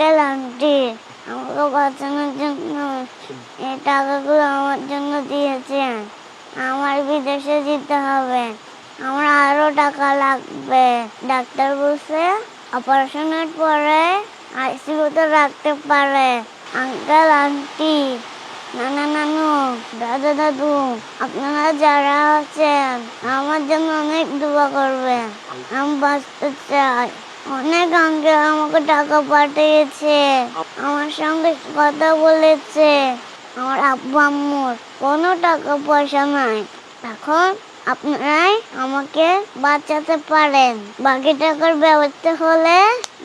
Uncle aunty আমাকে বাঁচানোর জন্য এই টাকাগুলো আমার জন্য দিয়েছেন। আমার বিদেশে যেতে হবে। আমার আরও টাকা লাগবে। ডাক্তার বলছে, অপারেশনের পরে আইসিইউতে রাখতে পারে। আঙ্কেল, আন্টি, নানা নানু, দাদা দাদু, আপনারা যারা আছেন, আমার জন্য অনেক দোয়া করবেন। আমি বাঁচতে চাই। অনেক আঙ্কেল আমাকে টাকা পাঠিয়েছে। আমার সঙ্গে কথা বলেছে। আমার আব্বু আম্মুর কোনো টাকা পয়সা নাই। এখন আপনারাই আমাকে বাঁচাতে পারেন। বাকি টাকার ব্যবস্থা হলে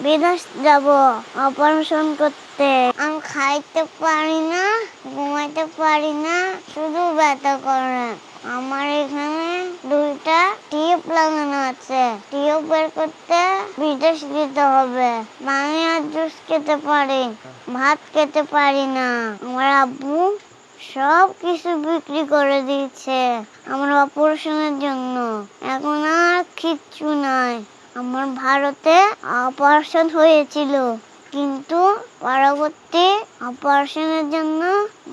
বিদেশ যাব অপারেশন করতে। আমি খাইতে পারি না, ঘুমাইতে পারি না, শুধু ব্যথা করে। আমার এখানে দুইটা টিপ লাগানো আছে। টিউব বের করতে বিদেশ দিতে হবে। পানি আর জুস খেতে পারি, ভাত খেতে পারি না। আমার আব্বু সব কিছু বিক্রি করে দিয়েছে আমার অপারেশনের জন্য। এখন আর কিচ্ছু নাই। আমার ভারতে অপারেশন হয়েছিল, কিন্তু পরবর্তী অপারেশনের জন্য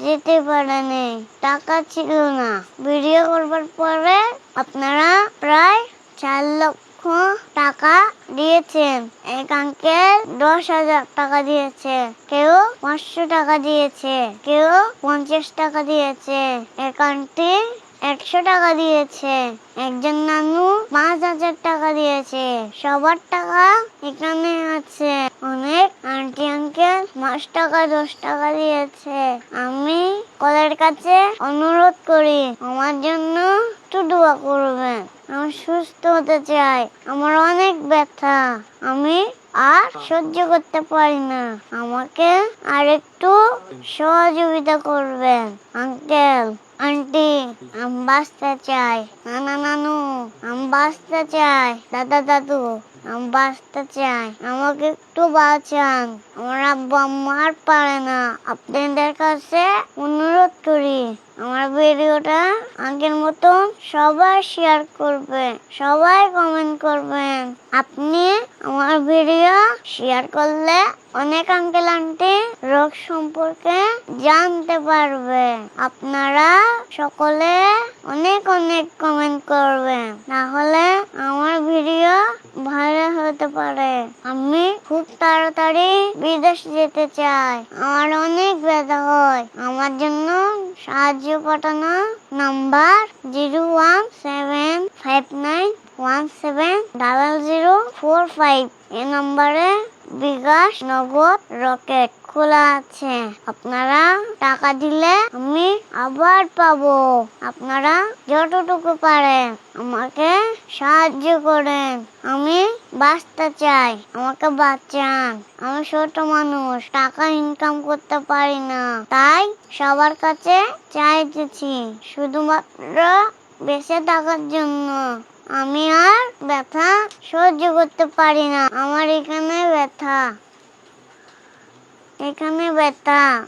যেতে পারেনি টাকা ছিল না। ভিডিও করবার পরে আপনারা প্রায় চার লক্ষ টাকা দিয়েছেন। এক আঙ্কেল দশ হাজার টাকা দিয়েছে। কেউ পাঁচশো টাকা দিয়েছে। কেউ পঞ্চাশ টাকা দিয়েছে। এক আন্টি একশো টাকা দিয়েছে। একজন নানু পাঁচ হাজার টাকা দিয়েছে। সবার টাকা এখানে আছে। অনেক আন্টি আঙ্কেল পাঁচ টাকা, দশ টাকা দিয়েছে। আমি কলের কাছে অনুরোধ করি, আমার জন্য একটু দোয়া করবেন। আমি সুস্থ হতে চাই। আমার অনেক ব্যথা। আমি আর সহ্য করতে পারি না। আমাকে আর একটু সহযোগিতা করবেন। আঙ্কেল, আন্টি, আমি বাঁচতে চাই। নানা নানু, আমি বাঁচতে চাই। দাদা দাদু, আমি বাঁচতে চাই। আমাকে একটু বাঁচান। আমার আব্বু আর পারে না। আপনাদের কাছে অনুরোধ করি। আমার ভিডিওটা আগের মতন সবাই শেয়ার করবে সবাই কমেন্ট করবেন। আপনি আমার ভিডিও শেয়ার করলে অনেক আঙ্কেল আন্টি রোগ সম্পর্কে জানতে পারবে আপনারা সকলে অনেক অনেক কমেন্ট করবেন। তাহলে আমার ভিডিও ভাইরাল হতে পারে। আমি খুব তাড়াতাড়ি বিদেশ যেতে চাই। আমার অনেক ব্যথা হয়। আমার জন্য সাহায্য পাঠানো number zero one seven five nine one seven double zero four five এ নম্বরে বিকাশ নগদ রকেট খোলা আছে। আপনারা টাকা দিলে আমি আবার পাবো। আপনারা যতটুকু পারেন আমাকে সাহায্য করেন। আমি বাঁচতে চাই। আমাকে বাঁচান। আমি ছোট মানুষ। টাকা ইনকাম করতে পারি না। তাই সবার কাছে চাইতেছি। শুধুমাত্র বেঁচে থাকার জন্য। আমি আর ব্যথা সহ্য করতে পারি না। আমার এখানে ব্যথা। এখানে ব্যথা।